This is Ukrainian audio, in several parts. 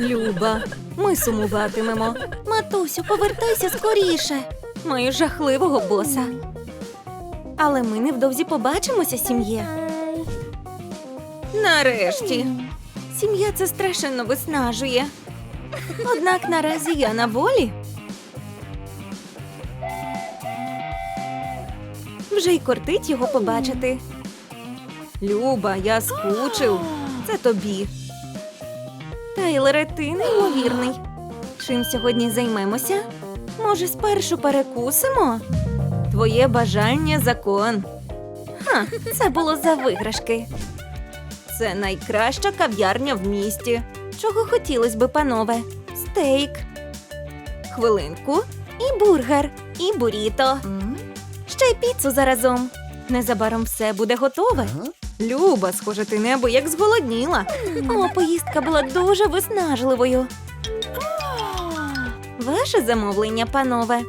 Люба, ми сумуватимемо. Матусю, повертайся скоріше. Маю жахливого боса. Але ми невдовзі побачимося, сім'є. Нарешті. Сім'я це страшенно виснажує. Однак наразі я на волі. Вже й кортить його побачити. Люба, я скучив. Це тобі. Тайлере, ти неймовірний. Чим сьогодні займемося? Може, спершу перекусимо? Твоє бажання закон. Ха, це було за виграшки. Це найкраща кав'ярня в місті. Чого хотілося би, панове? Стейк. Хвилинку. І бургер, і буріто. Ще й піцу заразом. Незабаром все буде готове. Люба, схоже, ти небо як зголодніла. О, поїздка була дуже виснажливою. Ваше замовлення, панове.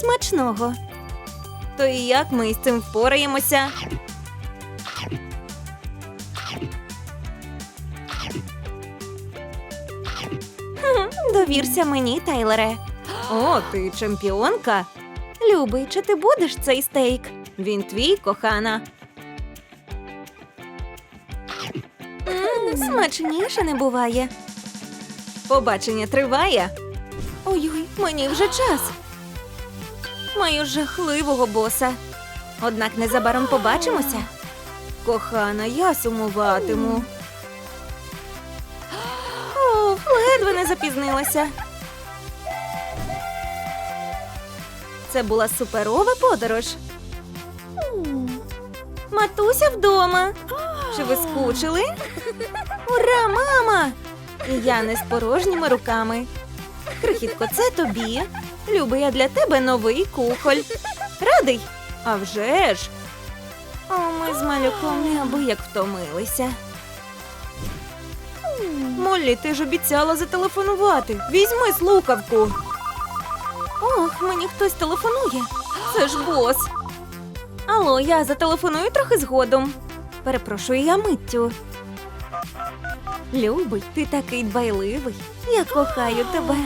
Смачного. То і як ми з цим впораємося? Хм, Довірся мені, Тайлере. О, ти чемпіонка. Любий, чи ти будеш цей стейк? Він твій, кохана. Смачніше не буває. Побачення триває. Ой-ой, мені вже час. Маю жахливого боса. Однак незабаром побачимося. Кохана, я сумуватиму. О, ледве не запізнилася. Це була суперова подорож. Матуся вдома. Чи ви скучили? Ура, мама! Я не з порожніми руками. Крихітко, це тобі. Люби, я для тебе новий кухоль. Радий? А вже ж. О, ми з малюком неабияк втомилися. Моллі, ти ж обіцяла зателефонувати. Візьми слухавку. Ох, мені хтось телефонує. Це ж бос. Алло, я зателефоную трохи згодом. Перепрошую я миттю. Любий, ти такий дбайливий. Я кохаю тебе.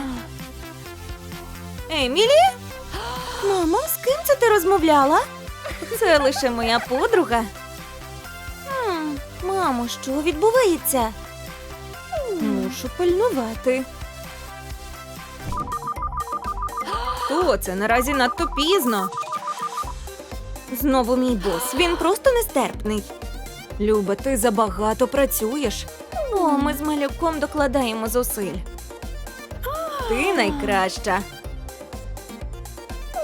Емілі? Мамо, з ким це ти розмовляла? Це лише моя подруга. Мамо, що відбувається? Мушу пильнувати. Хто це? Наразі надто пізно. Знову мій бос. Він просто нестерпний. Люба, ти забагато працюєш. О, ми з малюком докладаємо зусиль. Ти найкраща.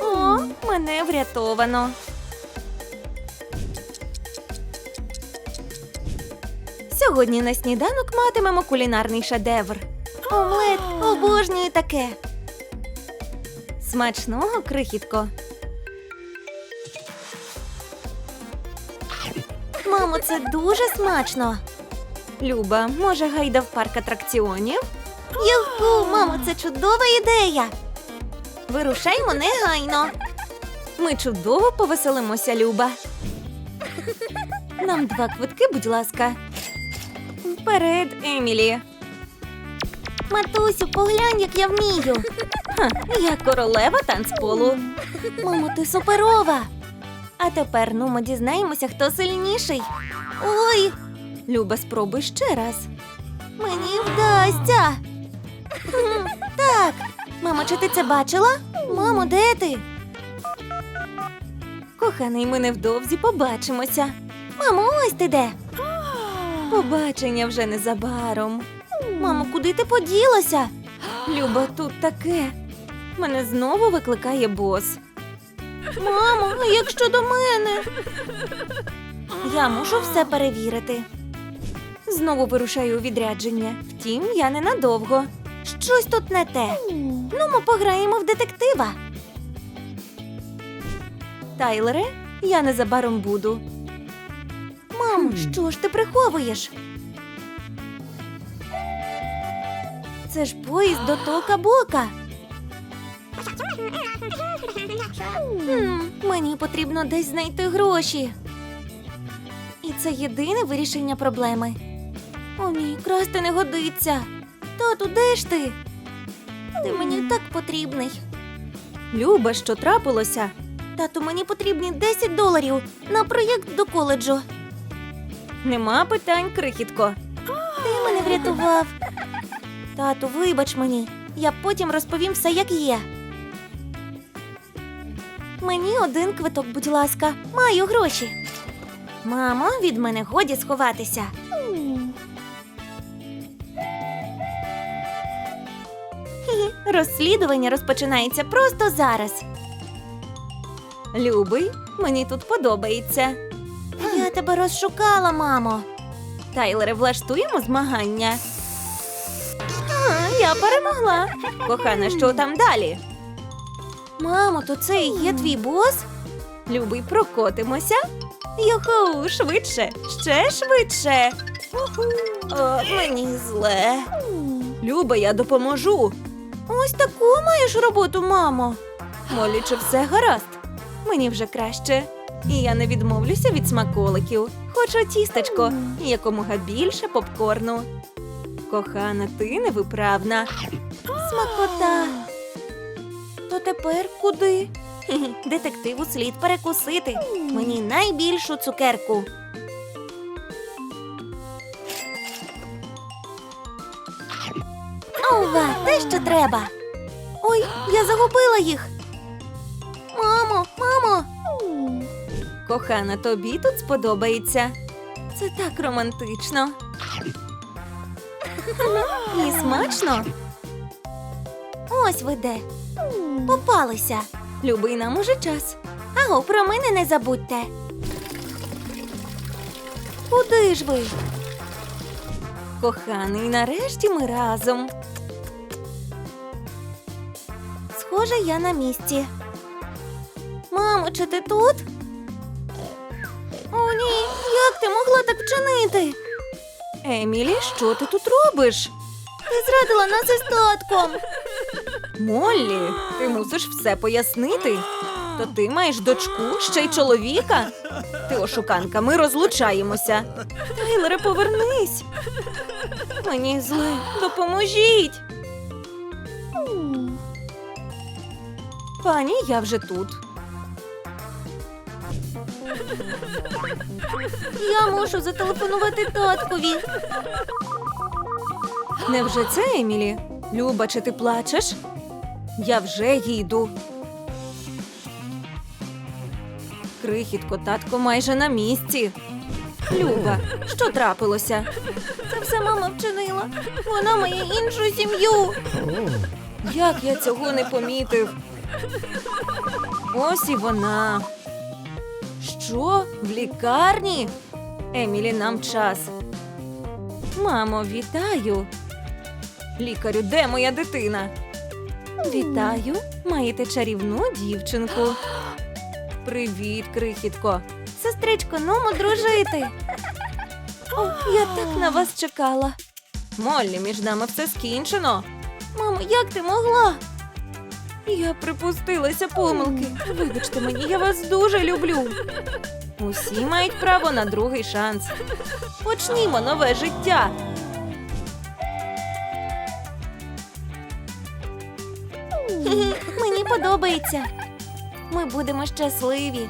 О, мене врятовано. Сьогодні на сніданок матимемо кулінарний шедевр. Омлет, обожнюю таке. Смачного, крихітко. Мамо, це дуже смачно. Люба, може, гайда в парк атракціонів? Юху, мамо, це чудова ідея. Вирушаймо негайно. Ми чудово повеселимося, Люба. Нам два квитки, будь ласка. Вперед, Емілі. Матусю, поглянь, як я вмію. Ха, я королева танцполу. Мамо, ти суперова. А тепер ну ми дізнаємося, хто сильніший. Ой. Люба, спробуй ще раз. Мені вдасться. Так. Мамо, чи ти це бачила? Мамо, де ти? Коханий, ми невдовзі побачимося. Мамо, ось ти де. Побачення вже незабаром. Мамо, куди ти поділася? Люба, тут таке. Мене знову викликає бос. Мамо, а як щодо мене? Я мушу все перевірити. Знову вирушаю у відрядження. Втім, я ненадовго. Щось тут не те. Ну, ми пограємо в детектива. Тайлере, я незабаром буду. Мамо, що ж ти приховуєш? Це ж поїзд до Тока Бока. Мені потрібно десь знайти гроші. І це єдине вирішення проблеми. О, ні, красти не годиться. Тату, де ж ти? Ти мені так потрібний. Люба, що трапилося? Тату, мені потрібні 10 доларів на проєкт до коледжу. Нема питань, крихітко. Ти мене врятував. Тату, вибач мені. Я потім розповім все, як є. Мені один квиток, будь ласка, маю гроші. Мамо, від мене годі сховатися. Розслідування розпочинається просто зараз. Любий, мені тут подобається. Я тебе розшукала, мамо. Тайлере, влаштуємо змагання. А, я перемогла. Кохана, що там далі? Мамо, то це і є твій бос? Любий, прокотимося. Юху, швидше, ще швидше. О, мені зле. Люба, я допоможу. Ось таку маєш роботу, мамо. Молі, чи все гаразд? Мені вже краще. І я не відмовлюся від смаколиків. Хочу тістечко і якомога більше попкорну. Кохана, ти невиправна. Смакота. То тепер куди? Детективу слід перекусити. Мені найбільшу цукерку. Ова, те, що треба. Ой, я загубила їх. Мамо, мамо. Кохана, тобі тут сподобається. Це так романтично. І смачно. Ось ви де. Попалися. Любий нам уже час. Аго, про мене не забудьте. Куди ж ви? Коханий, нарешті ми разом. Схоже, я на місці. Мамо, чи ти тут? О, ні, як ти могла так вчинити? Емілі, що ти тут робиш? Ти зрадила нас із татком. Моллі, ти мусиш все пояснити. То ти маєш дочку, ще й чоловіка? Ти ошуканка, ми розлучаємося. Тайлере, повернись. Мені зле, допоможіть. Пані, я вже тут. Я мушу зателефонувати таткові. Невже це Емілі? Люба, чи ти плачеш? Я вже їду. Крихітко, татко майже на місці. Люба, що трапилося? Це все мама вчинила. Вона має іншу сім'ю. Як я цього не помітив? Ось і вона. Що? В лікарні? Емілі, нам час. Мамо, вітаю. Лікарю, де моя дитина? Вітаю. Маєте чарівну дівчинку. Привіт, крихітко. Сестричко, нумо дружити. О, я так на вас чекала. Моллі, між нами все скінчено. Мамо, як ти могла? Я припустилася помилки. Вибачте мені, я вас дуже люблю. Усі мають право на другий шанс. Почнімо нове життя. Мені подобається. Ми будемо щасливі.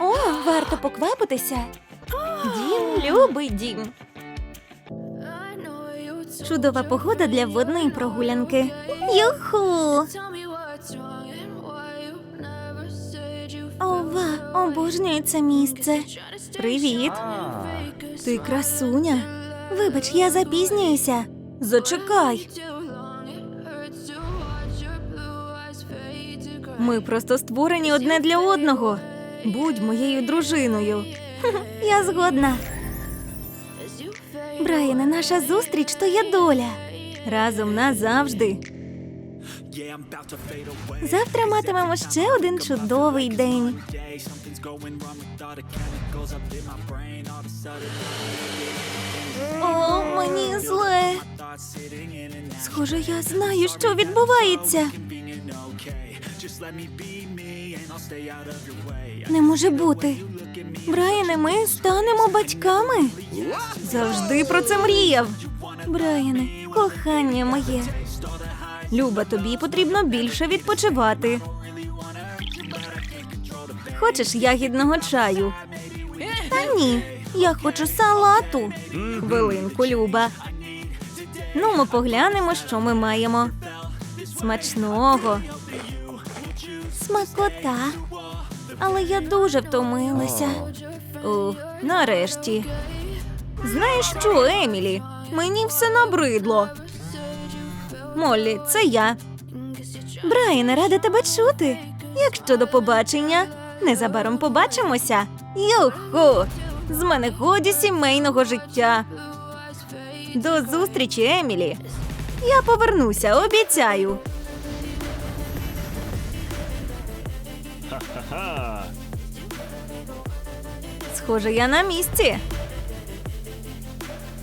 О, варто поквапитися. Дім, любий дім. Чудова погода для водної прогулянки. Юху! Ова, обожнюю це місце. Привіт. Ти красуня. Вибач, я запізнююся. Зачекай. Ми просто створені одне для одного. Будь моєю дружиною. Я згодна. Брайане, наша зустріч то є доля. Разом назавжди. Завтра матимемо ще один чудовий день. О, мені зле. Схоже, я знаю, що відбувається. Не може бути. Брайане, ми станемо батьками. Завжди про це мріяв. Брайане, кохання моє. Люба, тобі потрібно більше відпочивати. Хочеш ягідного чаю? Та ні, я хочу салату. Хвилинку, Люба. Ну, ми поглянемо, що ми маємо. Смачного. Смакота. Але я дуже втомилася. Ух, нарешті. Знаєш що, Емілі? Мені все набридло. Моллі, це я. Брайане, рада тебе чути. Як щодо побачення? Незабаром побачимося. Юху! З мене годі сімейного життя. До зустрічі, Емілі. Я повернуся, обіцяю. Схоже, я на місці.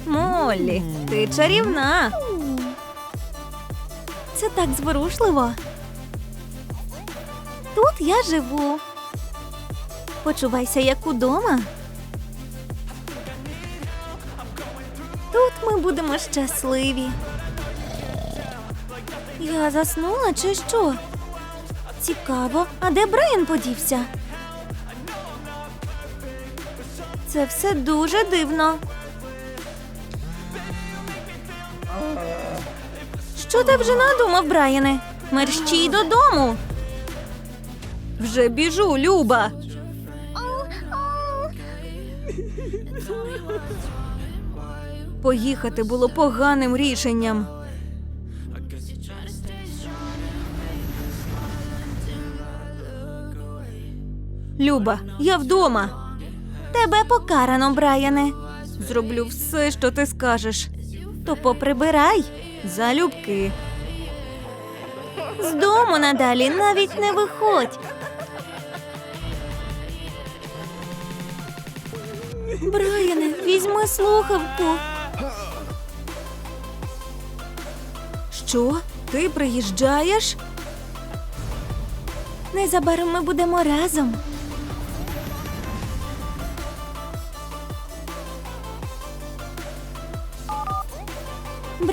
Моллі, ти чарівна. Це так зворушливо. Тут я живу. Почувайся як удома. Тут ми будемо щасливі. Я заснула чи що? Цікаво, а де Брайан подівся? Це все дуже дивно. Що ти вже надумав, Брайане? Мерщій додому. Вже біжу, Люба. Поїхати було поганим рішенням. Люба, я вдома. Тебе покарано, Брайане. Зроблю все, що ти скажеш. То поприбирай залюбки. З дому надалі навіть не виходь. Брайане, візьми слухавку. Що? Ти приїжджаєш? Незабаром ми будемо разом.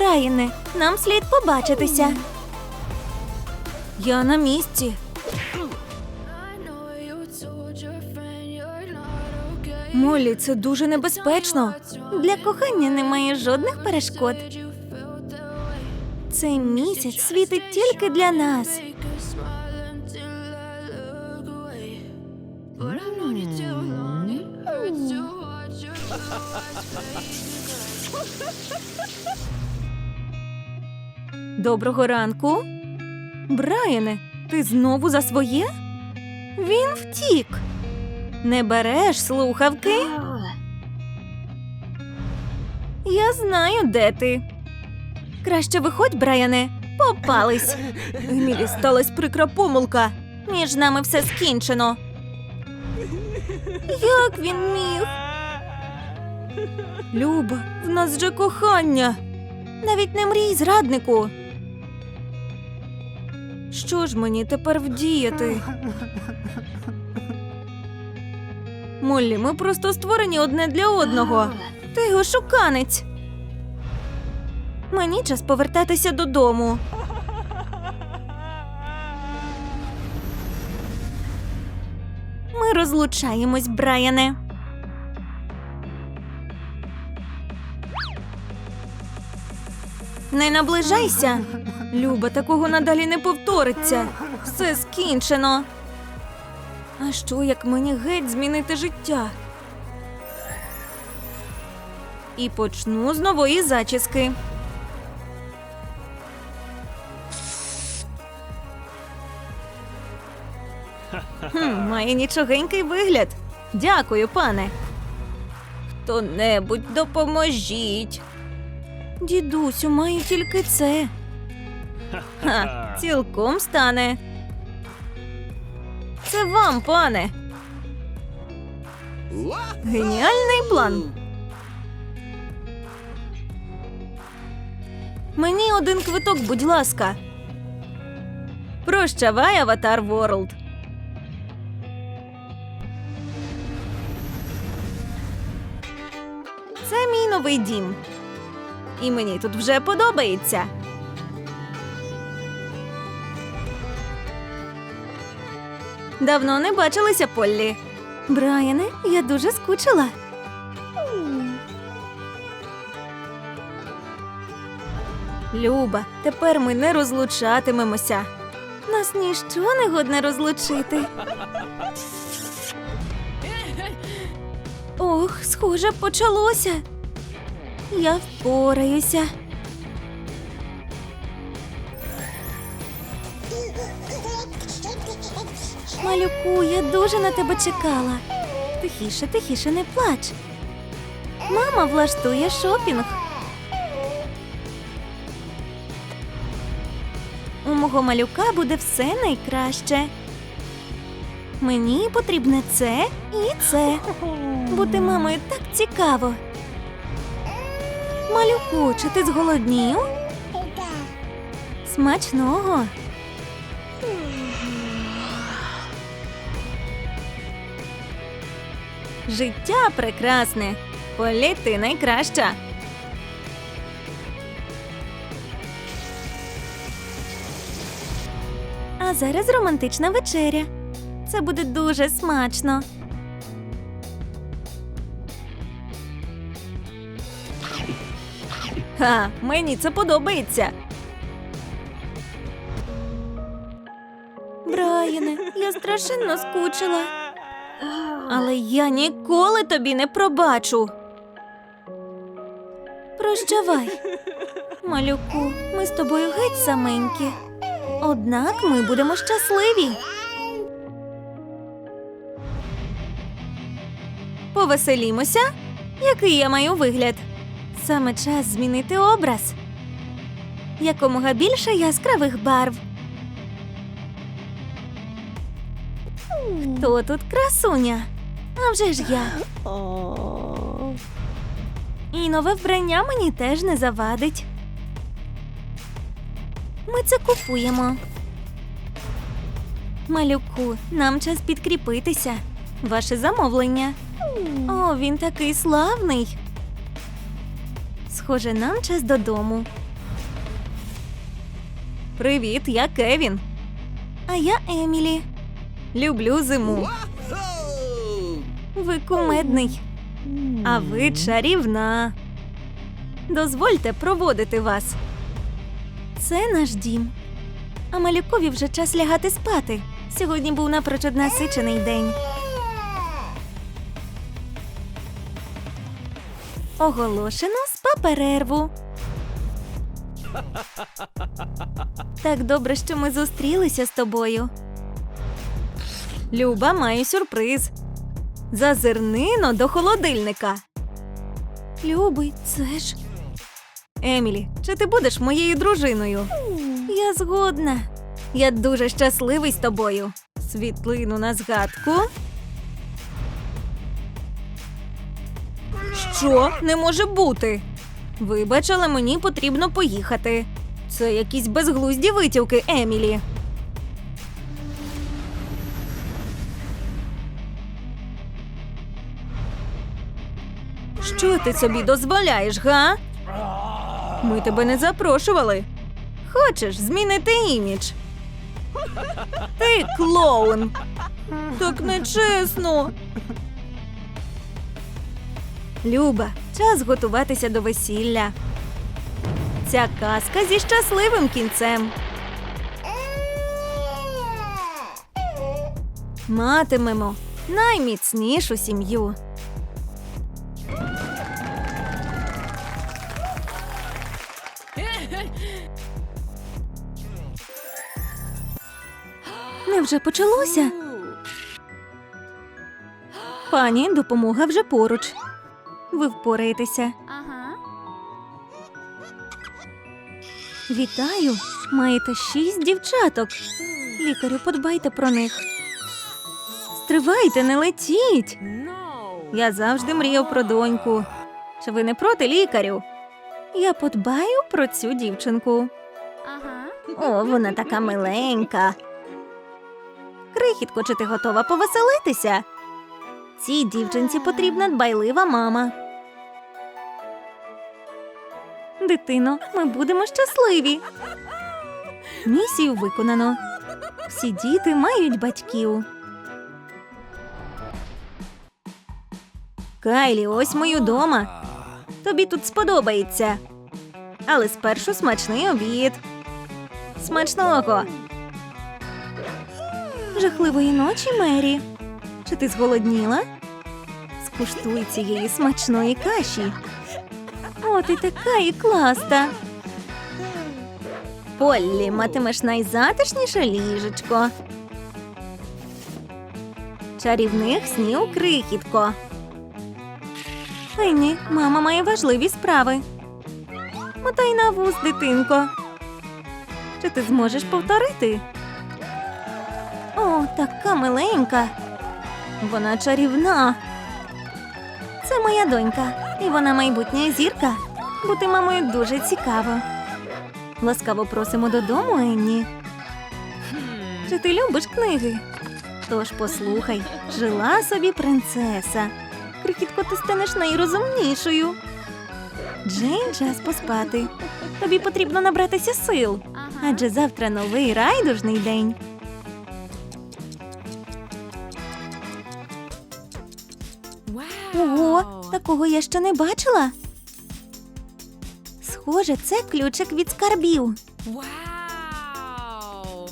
Брайане, нам слід побачитися. Я на місці. Молі, це дуже небезпечно. Для кохання немає жодних перешкод. Цей місяць світить тільки для нас. Доброго ранку. Брайане, ти знову за своє? Він втік. Не береш слухавки? Я знаю, де ти. Краще виходь, Брайане. Попались. Емілі сталась прикра помилка. Між нами все скінчено. Як він міг? Люба, в нас же кохання. Навіть не мрій, зраднику. Що ж мені тепер вдіяти? Моллі, ми просто створені одне для одного. Ти його шуканець. Мені час повертатися додому. Ми розлучаємось, Брайане. Не наближайся. Люба, такого надалі не повториться. Все скінчено. А що, як мені геть змінити життя? І почну з нової зачіски. Хм, має нічогенький вигляд. Дякую, пане. Хто-небудь допоможіть. Дідусю, маю тільки це. Ха, цілком стане. Це вам, пане. Геніальний план. Мені один квиток, будь ласка. Прощавай, Аватар Ворлд. Це мій новий дім. і мені тут вже подобається. Давно не бачилися, Поллі. Брайане, я дуже скучила. Люба, тепер ми не розлучатимемося. Нас ніщо не годне розлучити. Ох, схоже, почалося. Я впораюся. Малюку, я дуже на тебе чекала. Тихіше, тихіше, не плач. Мама влаштує шопінг. У мого малюка буде все найкраще. Мені потрібне це і це. Бути мамою так цікаво. Малюку, чи ти зголоднів? Смачного. Життя прекрасне. Полі, ти найкраща. А зараз романтична вечеря. Це буде дуже смачно. Ха, мені це подобається. Брайане, я страшенно скучила. Але я ніколи тобі не пробачу. Прощавай. Малюку, ми з тобою геть саменькі. Однак ми будемо щасливі. Повеселімося? Який я маю вигляд? Саме час змінити образ. Якомога більше яскравих барв. Хто тут красуня? А вже ж я. І нове вбрання мені теж не завадить. Ми це купуємо. Малюку, нам час підкріпитися. Ваше замовлення. О, він такий славний. Схоже, нам час додому. Привіт, я Кевін. А я Емілі. Люблю зиму. Ви кумедний. А ви чарівна. Дозвольте проводити вас. Це наш дім. А малюкові вже час лягати спати. Сьогодні був напрочуд насичений день. Оголошено спа-перерву. Так добре, що ми зустрілися з тобою. Люба, маю сюрприз. Зазирнино до холодильника. Любий, це ж. Емілі, чи ти будеш моєю дружиною? Я згодна. Я дуже щасливий з тобою. Світлину на згадку. Що? Не може бути. Вибач, але мені потрібно поїхати. Це якісь безглузді витівки, Емілі. Що ти собі дозволяєш, га? Ми тебе не запрошували. Хочеш змінити імідж? Ти клоун. Так нечесно. Люба, час готуватися до весілля. Ця казка зі щасливим кінцем. Матимемо найміцнішу сім'ю. Невже почалося? Пані, допомога вже поруч. Ви впораєтеся. Вітаю! Маєте шість дівчаток. Лікарю, подбайте про них. Стривайте, не летіть. Я завжди мріяв про доньку. Чи ви не проти лікарю? Я подбаю про цю дівчинку. О, вона така миленька. Крихітко, чи ти готова повеселитися? Цій дівчинці потрібна дбайлива мама. Дитино, ми будемо щасливі. Місію виконано. Всі діти мають батьків. Кайлі, ось мою дома. Тобі тут сподобається. Але спершу смачний обід. Смачного. Жахливої ночі, Мері. Чи ти зголодніла? Скуштуй цієї смачної каші. О, ти така і класта. Поллі, матимеш найзатишніше ліжечко. Чарівних снів крихітко. Пенні, мама має важливі справи. Мотай на вуз, дитинко. Чи ти зможеш повторити? О, така миленька. Вона чарівна. Це моя донька, і вона майбутня зірка. Бути мамою дуже цікаво. Ласкаво просимо додому, Енні. Чи ти любиш книги? Тож послухай, жила собі принцеса. Крихітко, ти станеш найрозумнішою. Джейн, час поспати. Тобі потрібно набратися сил, адже завтра новий райдужний день. Такого я ще не бачила. Схоже, це ключик від скарбів. Wow!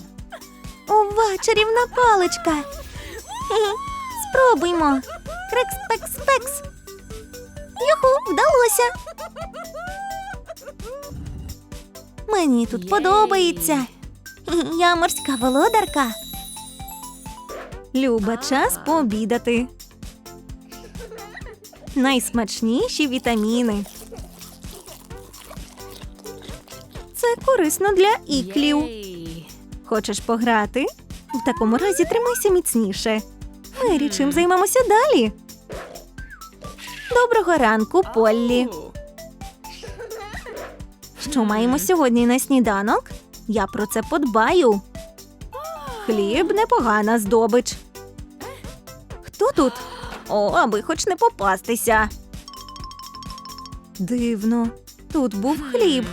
Ова, чарівна паличка. Спробуймо. Крекс, пекс, пекс. Юху, вдалося. Мені тут подобається. Я морська володарка. Люба, час пообідати. Найсмачніші вітаміни. Це корисно для іклів. Хочеш пограти? В такому разі тримайся міцніше. Мері, чим займемося далі? Доброго ранку, Поллі. Що маємо сьогодні на сніданок? Я про це подбаю. Хліб непогана здобич. Хто тут? О, аби хоч не попастися. Дивно, тут був хліб.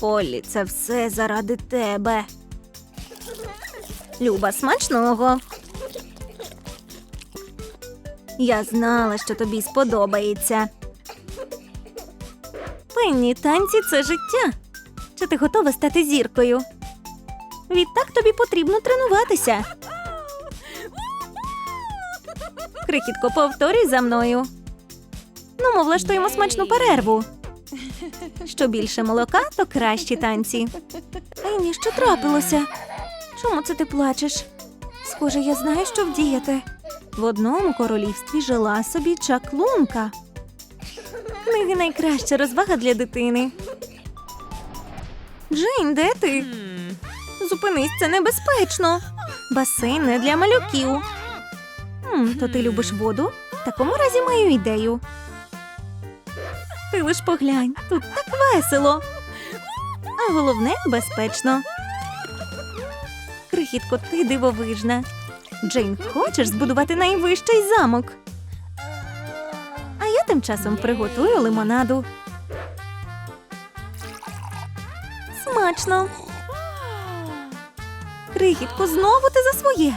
Полі, це все заради тебе. Люба, смачного. Я знала, що тобі сподобається. Пенні, танці це життя. Чи ти готова стати зіркою? Відтак тобі потрібно тренуватися. Крихітко, повторюй за мною. Ну, ми влаштуємо смачну перерву. Що більше молока, то кращі танці. Ені, що трапилося? Чому це ти плачеш? Схоже, я знаю, що вдіяти. В одному королівстві жила собі чаклунка. Книги найкраща розвага для дитини. Джейн, де ти? Зупинись, це небезпечно. Басейн не для малюків. То ти любиш воду? В такому разі маю ідею. Ти лиш поглянь, тут так весело. А головне безпечно. Крихітко, ти дивовижна. Джейн, хочеш збудувати найвищий замок? А я тим часом приготую лимонаду. Смачно. Крихітко, знову ти за своє.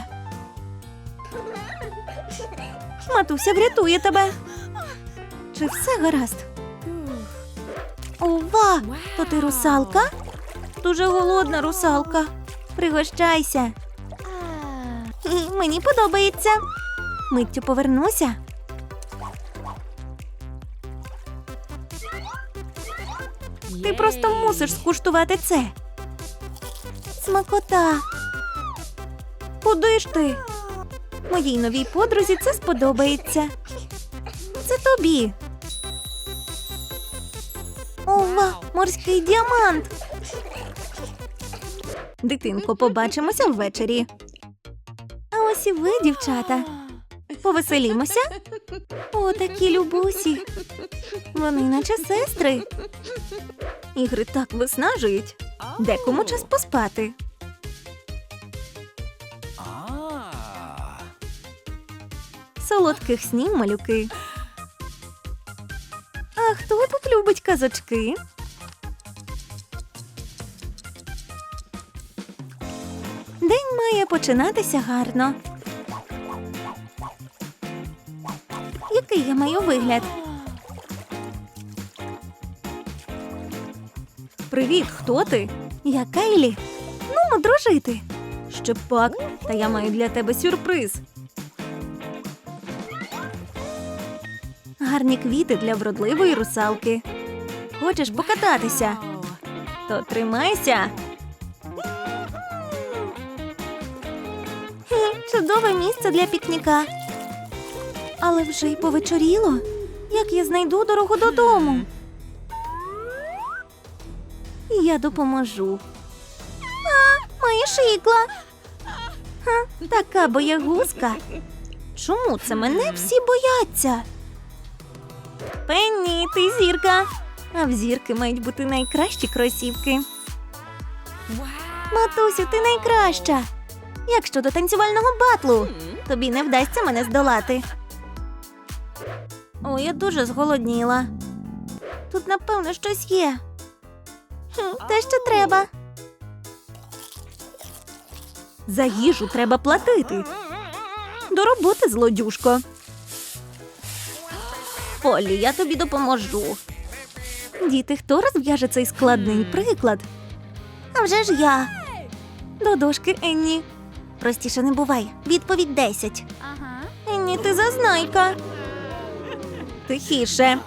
Матуся врятує тебе. Чи все гаразд? Ова! То ти русалка? Дуже голодна русалка. Пригощайся. Мені подобається. Миттю повернуся. Ти просто мусиш скуштувати це. Смакота. Куди ж ти? Моїй новій подрузі це сподобається. Це тобі. Ова, морський діамант. Дитинко, побачимося ввечері. А ось і ви, дівчата. Повеселімося. О, такі любусі. Вони наче сестри. Ігри так виснажують. Декому час поспати. Солодких снів, малюки. А хто тут любить казочки. День має починатися гарно. Який я маю вигляд? Привіт, хто ти? Я Кейлі. Ну, дружити. Ще пак, та я маю для тебе сюрприз. Гарні квіти для вродливої русалки. Хочеш покататися? То тримайся. Чудове місце для пікніка. Але вже й повечоріло. Як я знайду дорогу додому? Я допоможу. А, маєш ікла. Ха, така боягузка. Чому це мене всі бояться? Пенні, ти зірка. А в зірки мають бути найкращі кросівки. Матусю, ти найкраща. Як щодо танцювального батлу? Тобі не вдасться мене здолати. О, я дуже зголодніла. Тут, напевно, щось є. Те, що треба. За їжу треба платити. До роботи, злодюшко. Полі, я тобі допоможу. Діти, хто розв'яже цей складний приклад? А вже ж я. До дошки, Енні. Простіше не бувай. Відповідь 10. Ага. Енні, ти зазнайка. Тихіше.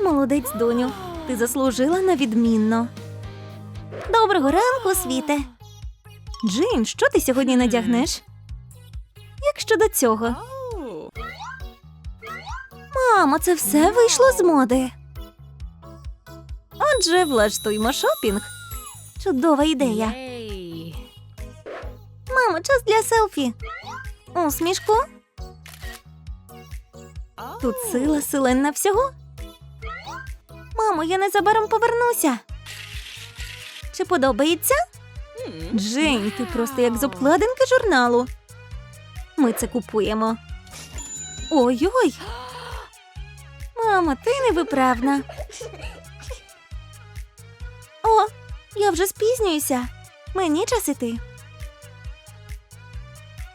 Молодець, доню. Ти заслужила на відмінно. Доброго ранку, світе. Джейн, що ти сьогодні надягнеш? Як щодо цього? Мамо, це все вийшло з моди. Отже, влаштуймо шопінг. Чудова ідея. Мамо, час для селфі. Усмішку. Тут сила силенна всього. Мамо, я незабаром повернуся. Чи подобається? Джейн, ти просто як з обкладинки журналу. Ми це купуємо. Ой-ой. Мамо, ти невиправна. О, я вже спізнююся. Мені час іти.